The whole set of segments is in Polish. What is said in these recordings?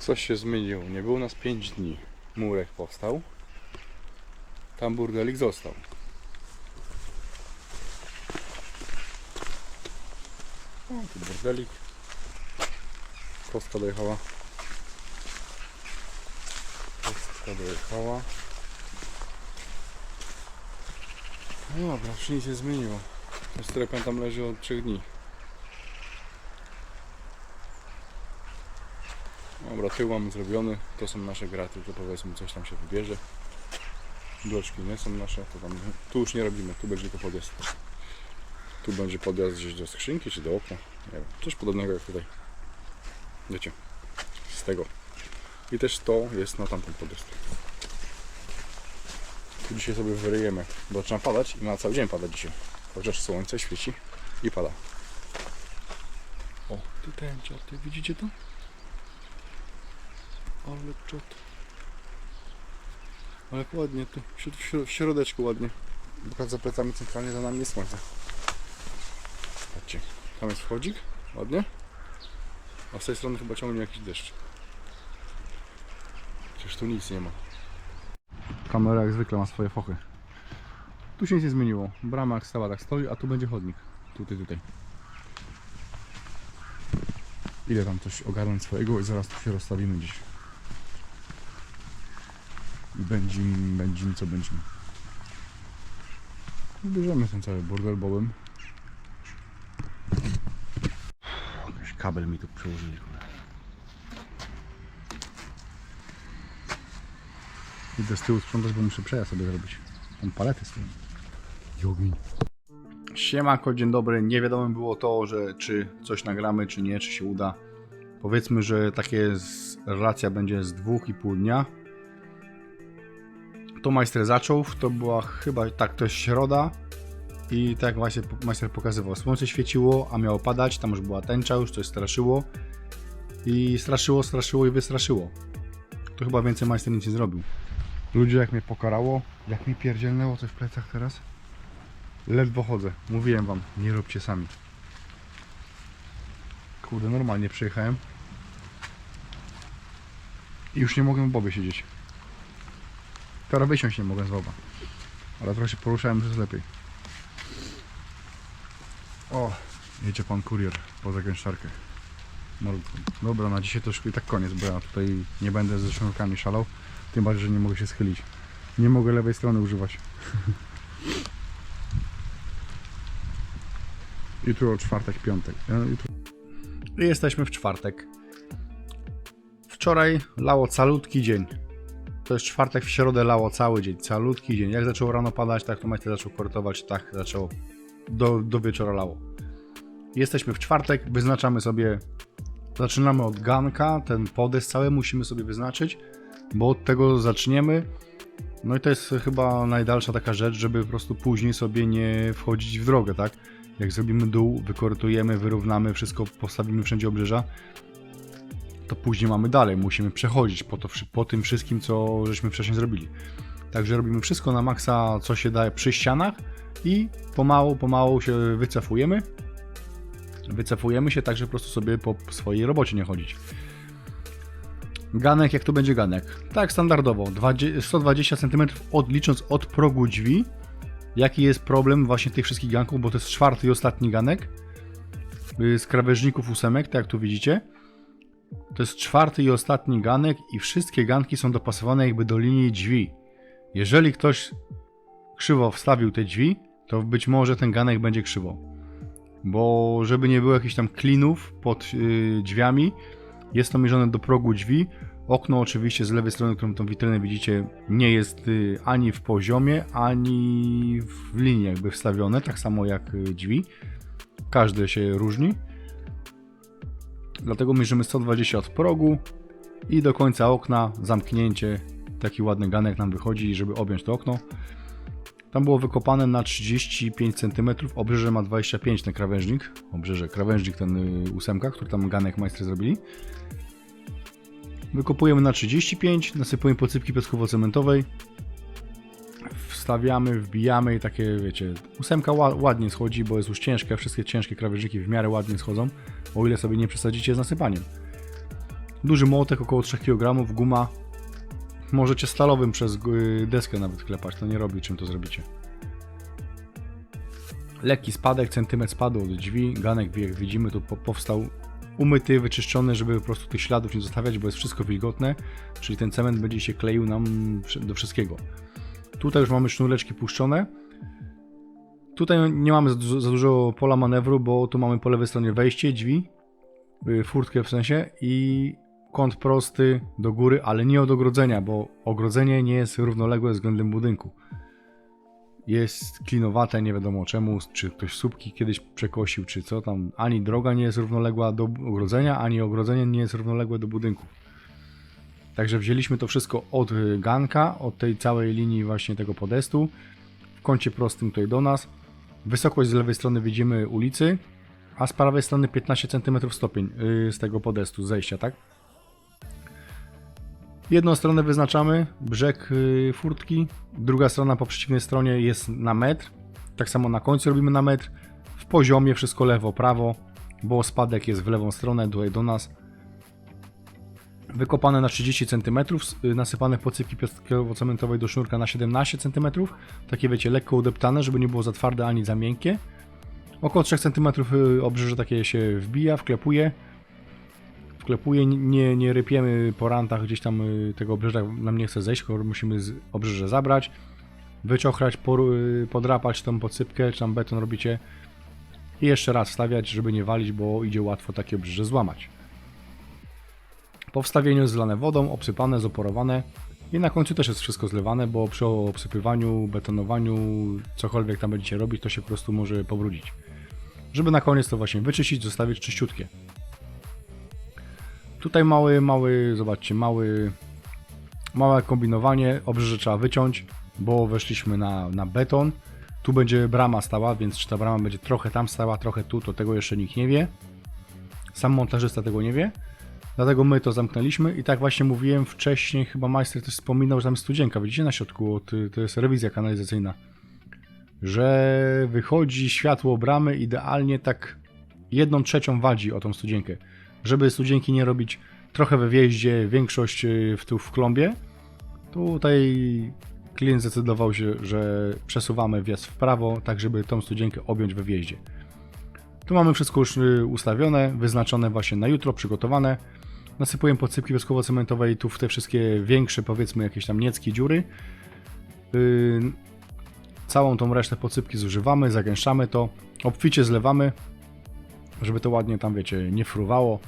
Coś się zmieniło. Nie było nas 5 dni. Murek powstał. Tam burdelik został. O, tu burdelik. Kostka dojechała. Kostka dojechała. No dobra, nic się zmieniło. Ten tam leży od 3 dni. Dobra, tył mamy zrobiony. To są nasze graty, to powiedzmy coś tam się wybierze. Bloczki nie są nasze, to tam... Tu już nie robimy, tu będzie tylko podjazd. Tu będzie podjazd gdzieś do skrzynki czy do okna. Nie wiem, coś podobnego jak tutaj. Wiecie, z tego. I też to jest na tamten podjazd. Tu dzisiaj sobie wyryjemy, bo trzeba padać i ma cały dzień padać dzisiaj. Chociaż słońce świeci i pada. O, tu tęcza, ty widzicie to? Ale czot. Ale ładnie tu, w, środ- w, środ- w środeczku ładnie. Bo za plecami centralnie za nami jest słońce. Patrzcie, tam jest wchodzik, ładnie. A z tej strony chyba ciągnie jakiś deszcz. Przecież tu nic nie ma. Kamera jak zwykle ma swoje fochy. Tu się nic nie zmieniło. Brama jak stała tak stoi, a tu będzie chodnik. Tutaj, tutaj. Ile tam coś ogarnąć swojego i zaraz tu się rozstawimy gdzieś. I będziem, będziem co będziem. Bierzemy ten cały burdel bołem. Jakiś kabel mi tu przełożyli. Idę z tyłu sprzątać, bo muszę przejazd sobie zrobić. Tam palety stoją. Jogień. Siemanko, dzień dobry. Nie wiadomo było to, że czy coś nagramy, czy nie, czy się uda. Powiedzmy, że takie relacja będzie z dwóch i pół dnia. To majster zaczął, to była chyba, tak, to jest środa. I tak właśnie majster pokazywał, słońce świeciło, a miało padać, tam już była tęcza, już coś straszyło. I straszyło, straszyło i wystraszyło. To chyba więcej majster nic nie zrobił. Ludzie, jak mnie pokarało, jak mi pierdzielnęło coś w plecach teraz. Ledwo chodzę. Mówiłem wam, nie róbcie sami. Kurde, normalnie przyjechałem. I już nie mogę w bobie siedzieć. Teraz wysiąść nie mogę z boba. Ale trochę się poruszałem, już jest lepiej. O, jedzie pan kurier po zagęszczarkę. Malutką. Dobra, na dzisiaj to już i tak koniec, bo ja tutaj nie będę ze sznurkami szalał. Tym bardziej, że nie mogę się schylić. Nie mogę lewej strony używać. Jutro czwartek, piątek. Jutro... Jesteśmy w czwartek. Wczoraj lało calutki dzień. To jest czwartek, w środę lało cały dzień, calutki dzień. Jak zaczęło rano padać, tak to majster zaczął kortować, tak zaczęło do, do wieczora lało. Jesteśmy w czwartek, wyznaczamy sobie, zaczynamy od ganka, ten podest cały musimy sobie wyznaczyć, bo od tego zaczniemy. No i to jest chyba najdalsza taka rzecz, żeby po prostu później sobie nie wchodzić w drogę, tak? Jak zrobimy dół, wykortujemy, wyrównamy, wszystko postawimy wszędzie obrzeża, to później mamy dalej, musimy przechodzić po, to, po tym wszystkim, co żeśmy wcześniej zrobili. Także robimy wszystko na maksa, co się daje przy ścianach i pomału, pomału się wycofujemy. Wycofujemy się tak, żeby po prostu sobie po swojej robocie nie chodzić. Ganek, jak to będzie ganek? Tak, standardowo, 20 120 cm odlicząc od progu drzwi. Jaki jest problem właśnie tych wszystkich ganków, bo to jest czwarty i ostatni ganek y, z krawężników ósemek, tak jak tu widzicie. To jest czwarty i ostatni ganek i wszystkie ganki są dopasowane jakby do linii drzwi. Jeżeli ktoś krzywo wstawił te drzwi, to być może ten ganek będzie krzywo. Bo żeby nie było jakichś tam klinów pod yy, drzwiami, jest to mierzone do progu drzwi. Okno oczywiście z lewej strony, którą tą witrynę widzicie, nie jest y, ani w poziomie, ani w linii jakby wstawione, tak samo jak y, drzwi. Każde się różni. Dlatego mierzymy 120 od progu i do końca okna zamknięcie. Taki ładny ganek nam wychodzi, żeby objąć to okno. Tam było wykopane na 35 cm, obrzeże ma 25 ten krawężnik. Obrzeże, krawężnik ten y, ósemka, który tam ganek majstry zrobili. Wykopujemy na 35, nasypujemy posypki piaskowo-cementowej. Wstawiamy, wbijamy i takie, wiecie, ósemka ła- ładnie schodzi, bo jest już ciężka, wszystkie ciężkie krawężniki w miarę ładnie schodzą, o ile sobie nie przesadzicie z nasypaniem. Duży młotek około 3 kg, guma. Możecie stalowym przez y, deskę nawet klepać, to nie robi czym to zrobicie. Lekki spadek, centymetr spadu od drzwi. Ganek, jak widzimy, tu po, powstał umyty, wyczyszczony, żeby po prostu tych śladów nie zostawiać, bo jest wszystko wilgotne, czyli ten cement będzie się kleił nam do wszystkiego. Tutaj już mamy sznureczki puszczone. Tutaj nie mamy za dużo, pola manewru, bo tu mamy po lewej stronie wejście, drzwi, y, furtkę w sensie i kąt prosty do góry, ale nie od ogrodzenia, bo ogrodzenie nie jest równoległe względem budynku. Jest klinowate, nie wiadomo czemu, czy ktoś słupki kiedyś przekosił, czy co tam. Ani droga nie jest równoległa do ogrodzenia, ani ogrodzenie nie jest równoległe do budynku. Także wzięliśmy to wszystko od y, ganka, od tej całej linii właśnie tego podestu, w kącie prostym tutaj do nas. Wysokość z lewej strony widzimy ulicy, a z prawej strony 15 cm stopień yy, z tego podestu, zejścia, tak? Jedną stronę wyznaczamy, brzeg yy, furtki, druga strona po przeciwnej stronie jest na metr, tak samo na końcu robimy na metr, w poziomie wszystko lewo, prawo, bo spadek jest w lewą stronę, tutaj do nas. Wykopane na 30 cm, y, nasypane pocyki piaskowo-cementowej do sznurka na 17 cm, takie wiecie, lekko udeptane, żeby nie było za twarde ani za miękkie. Około 3 cm y, obrzeże takie się wbija, wklepuje. Wklepuje, nie, nie rypiemy po rantach gdzieś tam y, tego obrzeża, nam nie chce zejść, musimy obrzeże zabrać, wyciochrać, podrapać tą podsypkę, czy tam beton robicie i jeszcze raz wstawiać, żeby nie walić, bo idzie łatwo takie obrzeże złamać. Po wstawieniu jest zlane wodą, obsypane, zoporowane i na końcu też jest wszystko zlewane, bo przy obsypywaniu, betonowaniu, cokolwiek tam będziecie robić, to się po prostu może pobrudzić. Żeby na koniec to właśnie wyczyścić, zostawić czyściutkie. Tutaj mały, mały, zobaczcie, mały, małe kombinowanie, obrzeże trzeba wyciąć, bo weszliśmy na, na beton. Tu będzie brama stała, więc czy ta brama będzie trochę tam stała, trochę tu, to tego jeszcze nikt nie wie. Sam montażysta tego nie wie. Dlatego my to zamknęliśmy i tak właśnie mówiłem wcześniej, chyba majster też wspominał, że tam jest studzienka, widzicie na środku, od, to jest rewizja kanalizacyjna, że wychodzi światło bramy idealnie tak jedną trzecią wadzi o tą studzienkę, żeby studzienki nie robić trochę we wjeździe, większość y, w tu w klombie. Tutaj klient zdecydował się, że przesuwamy wjazd w prawo, tak żeby tą studzienkę objąć we wjeździe. Tu mamy wszystko już y, ustawione, wyznaczone właśnie na jutro, przygotowane. Nasypuję podsypki woskowo-cementowej tu w te wszystkie większe, powiedzmy jakieś tam nieckie dziury. Yy, całą tą resztę podsypki zużywamy, zagęszczamy to, obficie zlewamy, żeby to ładnie tam, wiecie, nie fruwało.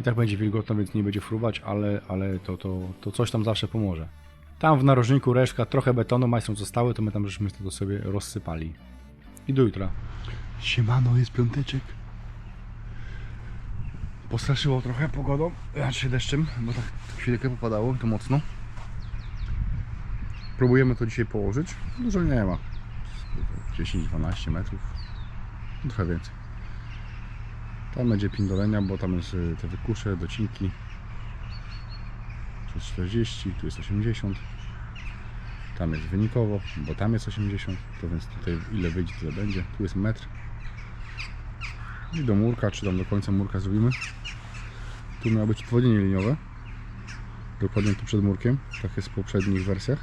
I tak będzie wilgotno, więc nie będzie fruwać, ale, ale to, to, to coś tam zawsze pomoże. Tam w narożniku resztka, trochę betonu, majstrom zostały, to my tam żeśmy to sobie rozsypali. I do jutra. Siemano, jest piąteczek. Postraszyło trochę pogodą, znaczy deszczem, bo tak chwilkę popadało, to mocno. Próbujemy to dzisiaj położyć. Dużo nie ma. 10-12 metrów. Trochę więcej. Tam będzie pindolenia, bo tam jest y, te wykusze, docinki. Tu jest 40, tu jest 80. Tam jest wynikowo, bo tam jest 80. To więc tutaj ile wyjdzie, tyle będzie. Tu jest metr. I do murka, czy tam do końca murka zrobimy. Tu miało być odwodnienie liniowe. Dokładnie tu przed murkiem. Tak jest w poprzednich wersjach.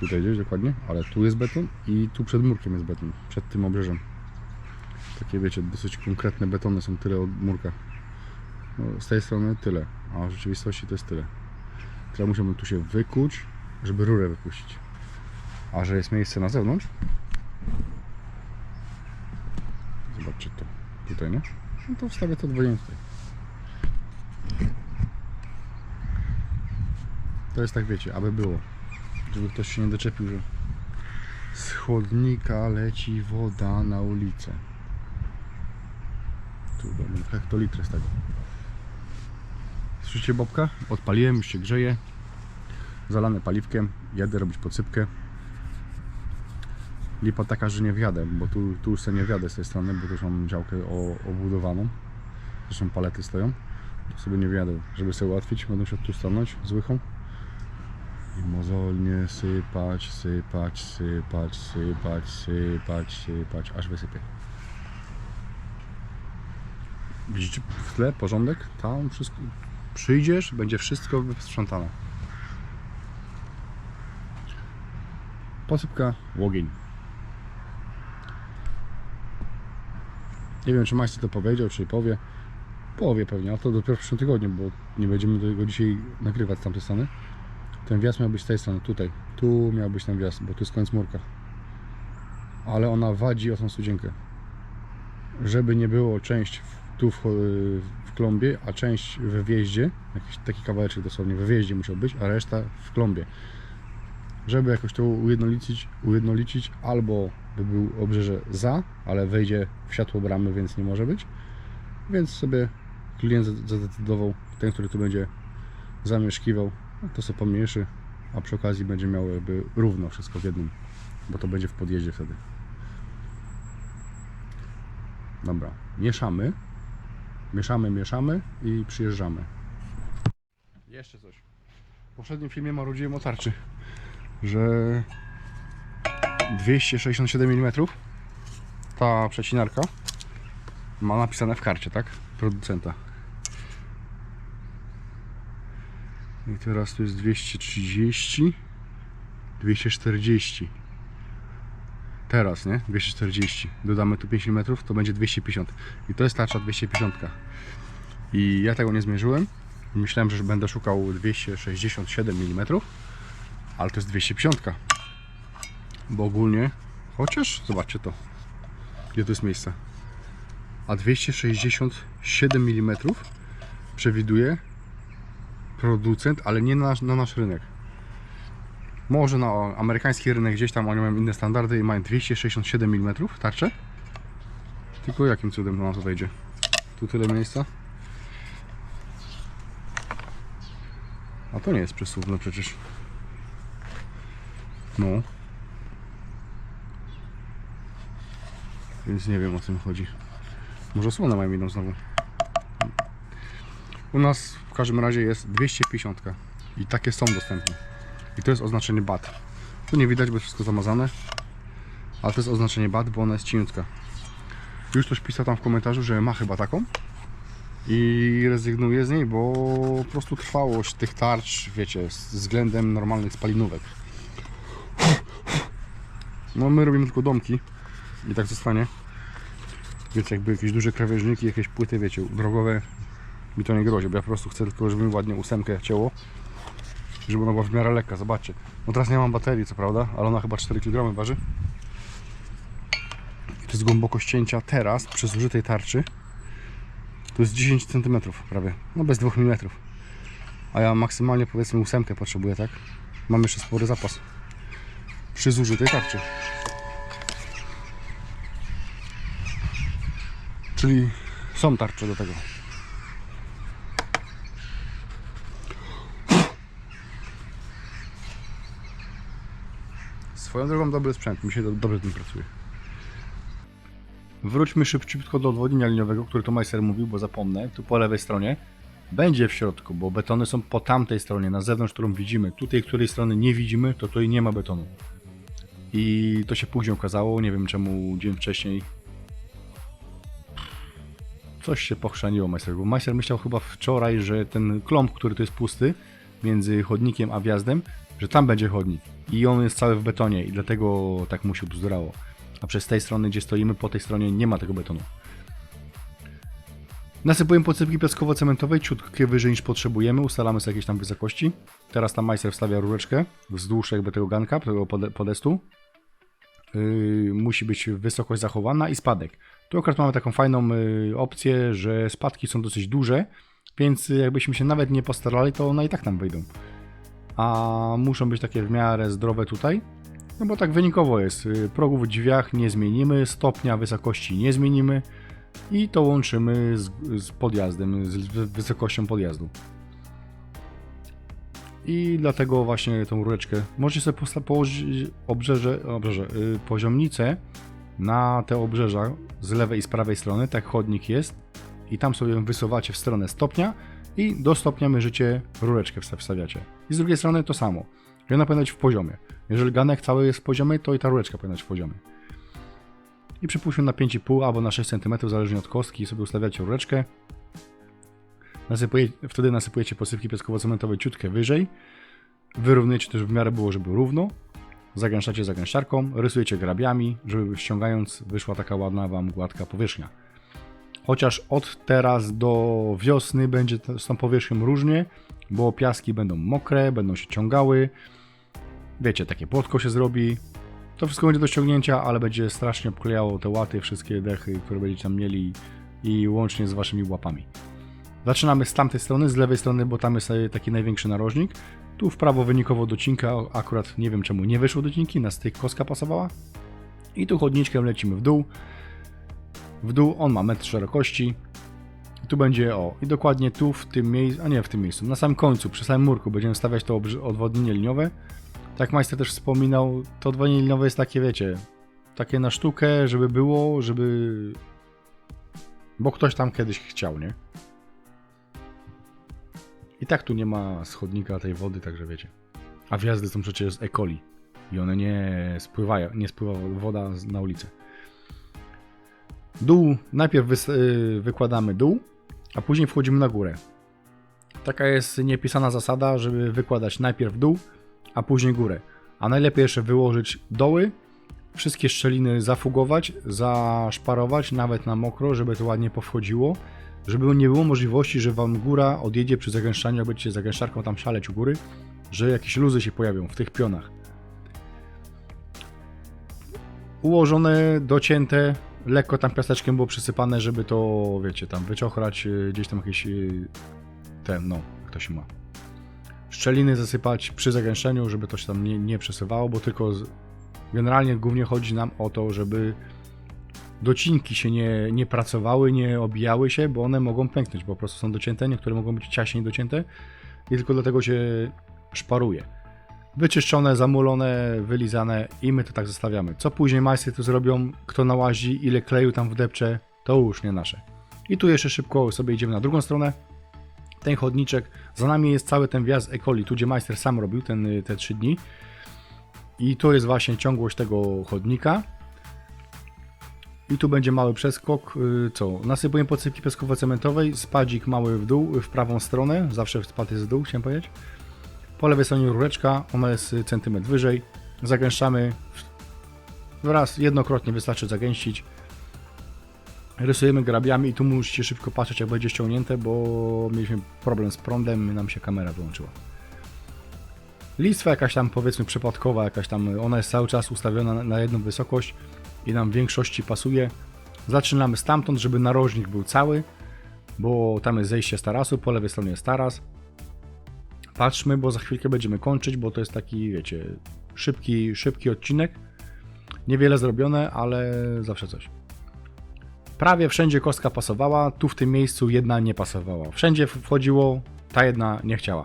Tutaj gdzieś dokładnie, ale tu jest beton i tu przed murkiem jest beton. Przed tym obrzeżem. Takie wiecie, dosyć konkretne betony są tyle od murka. No, z tej strony tyle, a w rzeczywistości to jest tyle. Teraz musimy tu się wykuć, żeby rurę wypuścić. A że jest miejsce na zewnątrz, Zobaczcie to. Tutaj, nie? No to wstawię to odwodnienie tutaj. To jest tak, wiecie, aby było. Żeby ktoś się nie doczepił, że z leci woda na ulicę. Tu będą hektolitry z tego. Słyszycie Bobka? Odpaliłem, już się grzeje. Zalane paliwkiem. Jadę robić podsypkę. Lipa taka, że nie wjadę, bo tu, tu już sobie nie wjadę z tej strony, bo tu już mam działkę obudowaną. Zresztą palety stoją. Sobie nie wjadę. Żeby sobie ułatwić, będę musiał tu stanąć z łychą. I mozolnie sypać, sypać, sypać, sypać, sypać, sypać, aż wysypię. Widzicie w tle porządek? Tam wszystko Przyjdziesz, będzie wszystko wysprzątane. Posypka, łogień. Nie wiem, czy majster to powiedział, czy powie. Powie pewnie, a to dopiero w przyszłym tygodniu, bo nie będziemy tego dzisiaj nagrywać z tamtej strony. Ten wjazd miał być z tej strony, tutaj. Tu miał być ten wjazd, bo tu jest koniec murka. Ale ona wadzi o tą studzienkę. Żeby nie było część tu w, w klombie, a część we wjeździe, jakiś taki kawałeczek dosłownie we wjeździe musiał być, a reszta w klombie. Żeby jakoś to ujednolicić, ujednolicić albo by był obrzeże za, ale wejdzie w światło bramy, więc nie może być. Więc sobie klient zadecydował, ten, który tu będzie zamieszkiwał, to sobie pomniejszy, a przy okazji będzie miał jakby równo wszystko w jednym, bo to będzie w podjeździe wtedy. Dobra, mieszamy, mieszamy, mieszamy i przyjeżdżamy. Jeszcze coś. W poprzednim filmie marudziłem o tarczy, że 267 mm ta przecinarka ma napisane w karcie, tak? Producenta. I teraz tu jest 230, 240. Teraz, nie? 240. Dodamy tu 5 mm, to będzie 250. I to jest tarcza 250. I ja tego nie zmierzyłem. Myślałem, że będę szukał 267 mm, ale to jest 250. Bo ogólnie, chociaż zobaczcie to, gdzie to jest miejsce. A 267 mm przewiduje producent, ale nie na, na nasz rynek. Może na amerykański rynek gdzieś tam oni mają inne standardy i mają 267 mm tarcze. Tylko jakim cudem to na to wejdzie? Tu tyle miejsca. A to nie jest przesuwne przecież. No. Więc nie wiem o mi chodzi. Może słonę mają inną znowu. U nas w każdym razie jest 250 i takie są dostępne. I to jest oznaczenie BAT. Tu nie widać, bo jest wszystko zamazane. Ale to jest oznaczenie BAT, bo ona jest cieniutka. Już ktoś pisał tam w komentarzu, że ma chyba taką. I rezygnuje z niej, bo po prostu trwałość tych tarcz, wiecie, względem normalnych spalinówek. No my robimy tylko domki i tak zostanie. Wiecie, jakby jakieś duże krawężniki, jakieś płyty, wiecie, drogowe, mi to nie grozi, bo ja po prostu chcę tylko, żeby mi ładnie ósemkę cięło, żeby ona była w miarę lekka, zobaczcie. No teraz nie mam baterii, co prawda, ale ona chyba 4 kg waży. I to jest głębokość cięcia teraz, przy zużytej tarczy, to jest 10 cm prawie, no bez 2 mm. A ja maksymalnie powiedzmy ósemkę potrzebuję, tak? Mam jeszcze spory zapas przy zużytej tarczy. Czyli są tarcze do tego. Swoją drogą dobry sprzęt, mi się do, dobrze z nim pracuje. Wróćmy szybciutko do odwodnienia liniowego, który to majster mówił, bo zapomnę. Tu po lewej stronie będzie w środku, bo betony są po tamtej stronie, na zewnątrz, którą widzimy. Tutaj, której strony nie widzimy, to tutaj nie ma betonu. I to się później okazało, nie wiem czemu dzień wcześniej coś się pochrzaniło majster, bo majster myślał chyba wczoraj, że ten klomp, który tu jest pusty między chodnikiem a wjazdem, że tam będzie chodnik i on jest cały w betonie i dlatego tak mu się bzdurało. A przez tej strony, gdzie stoimy, po tej stronie nie ma tego betonu. Nasypujemy podsypki piaskowo-cementowej ciutkie wyżej niż potrzebujemy, ustalamy sobie jakieś tam wysokości. Teraz tam majster wstawia rureczkę wzdłuż jakby tego ganka, tego pode- podestu. Yy, musi być wysokość zachowana i spadek. Tu akurat mamy taką fajną yy, opcję, że spadki są dosyć duże, więc jakbyśmy się nawet nie postarali, to one i tak nam wyjdą. A muszą być takie w miarę zdrowe tutaj, no bo tak wynikowo jest. Yy, Progów w drzwiach nie zmienimy, stopnia wysokości nie zmienimy i to łączymy z, z podjazdem, z wysokością podjazdu. I dlatego właśnie tą rureczkę możecie sobie położyć obrzeże, obrzeże yy, poziomnicę na te obrzeża z lewej i z prawej strony, tak chodnik jest i tam sobie wysuwacie w stronę stopnia i do stopnia mierzycie rureczkę wsta- wstawiacie. I z drugiej strony to samo. Ona powinna być w poziomie. Jeżeli ganek cały jest w poziomie, to i ta rureczka powinna być w poziomie. I przypuśćmy na 5,5 albo na 6 cm, zależnie od kostki, sobie ustawiacie rureczkę. Nasypuje, wtedy nasypujecie posypki piaskowo-cementowej ciutkę wyżej. Wyrównujecie też w miarę było, żeby równo. Zagęszczacie zagęszczarką, rysujecie grabiami, żeby ściągając wyszła taka ładna wam gładka powierzchnia. Chociaż od teraz do wiosny będzie z tą powierzchnią różnie, bo piaski będą mokre, będą się ciągały. Wiecie, takie płotko się zrobi. To wszystko będzie do ściągnięcia, ale będzie strasznie obklejało te łaty, wszystkie dechy, które będziecie tam mieli i łącznie z waszymi łapami. Zaczynamy z tamtej strony, z lewej strony, bo tam jest taki największy narożnik. Tu w prawo wynikowo docinka, akurat nie wiem czemu nie wyszło docinki, na styk koska pasowała. I tu chodniczkiem lecimy w dół. W dół on ma metr szerokości. Tu będzie, o, i dokładnie tu w tym miejscu, a nie w tym miejscu, na samym końcu, przy samym murku będziemy stawiać to odwodnienie liniowe. Tak majster też wspominał, to odwodnienie liniowe jest takie, wiecie, takie na sztukę, żeby było, żeby... Bo ktoś tam kiedyś chciał, nie? I tak tu nie ma schodnika tej wody, także wiecie. A wjazdy są przecież z E. coli. I one nie spływają, nie spływa woda na ulicę. Dół, najpierw wys, y, wykładamy dół, a później wchodzimy na górę. Taka jest niepisana zasada, żeby wykładać najpierw dół, a później górę. A najlepiej jeszcze wyłożyć doły, wszystkie szczeliny zafugować, zaszparować, nawet na mokro, żeby to ładnie powchodziło, żeby nie było możliwości, że wam góra odjedzie przy zagęszczaniu, jak będziecie zagęszczarką tam szaleć u góry, że jakieś luzy się pojawią w tych pionach. Ułożone, docięte, lekko tam piaseczkiem było przysypane, żeby to, wiecie, tam wyciochrać, y, gdzieś tam jakieś y, ten, no, się ma. Szczeliny zasypać przy zagęszczeniu, żeby to się tam nie, nie przesuwało, bo tylko z... generalnie głównie chodzi nam o to, żeby docinki się nie, nie pracowały, nie obijały się, bo one mogą pęknąć, bo po prostu są docięte, niektóre mogą być ciaśniej docięte i tylko dlatego się szparuje. Wyczyszczone, zamulone, wylizane i my to tak zostawiamy. Co później majstry tu zrobią, kto nałazi, ile kleju tam wdepcze, to już nie nasze. I tu jeszcze szybko sobie idziemy na drugą stronę. Ten chodniczek, za nami jest cały ten wjazd Ekoli, tu gdzie majster sam robił ten, te 3 dni. I tu jest właśnie ciągłość tego chodnika. I tu będzie mały przeskok. y, Co? Nasypujemy podsypki piaskowo-cementowej, spadzik mały w dół, w prawą stronę. Zawsze spad jest w dół, chciałem powiedzieć. Po lewej stronie rureczka, ona jest centymetr wyżej. Zagęszczamy. Raz, jednokrotnie wystarczy zagęścić. Rysujemy grabiami i tu musicie szybko patrzeć jak będzie ściągnięte, bo mieliśmy problem z prądem nam się kamera wyłączyła. Listwa jakaś tam powiedzmy przypadkowa, jakaś tam, ona jest cały czas ustawiona na- na jedną wysokość i nam w większości pasuje. Zaczynamy stamtąd, żeby narożnik był cały, bo tam jest zejście z tarasu, po lewej stronie jest taras. Patrzmy, bo za chwilkę będziemy kończyć, bo to jest taki, wiecie, szybki, szybki odcinek. Niewiele zrobione, ale zawsze coś. Prawie wszędzie kostka pasowała, tu w tym miejscu jedna nie pasowała. Wszędzie wchodziło, ta jedna nie chciała.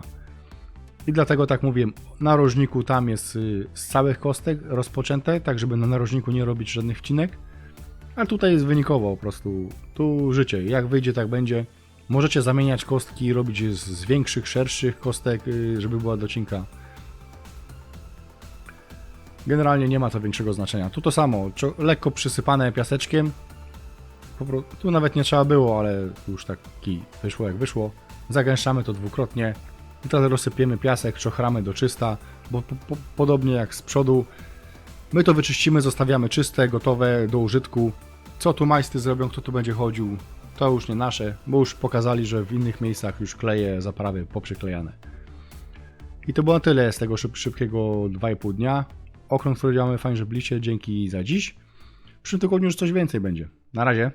I dlatego tak mówiłem, na narożniku tam jest y, z całych kostek rozpoczęte, tak żeby na narożniku nie robić żadnych wcinek. A tutaj jest wynikowo po prostu. Tu życie, jak wyjdzie, tak będzie. Możecie zamieniać kostki i robić z, z większych, szerszych kostek, y, żeby była docinka. Generalnie nie ma to większego znaczenia. Tu to samo, lekko przysypane piaseczkiem. Tu nawet nie trzeba było, ale już taki wyszło jak wyszło. Zagęszczamy to dwukrotnie. I teraz rozsypiemy piasek, czochramy do czysta, bo po, po, podobnie jak z przodu. My to wyczyścimy, zostawiamy czyste, gotowe do użytku. Co tu majstry zrobią, kto tu będzie chodził, to już nie nasze, bo już pokazali, że w innych miejscach już kleje, zaprawy poprzyklejane. I to było na tyle z tego szyb, szybkiego 2,5 dnia. Okrąg, który działamy fajnie, że bliście, dzięki za dziś. W przyszłym tygodniu już coś więcej będzie. Na razie.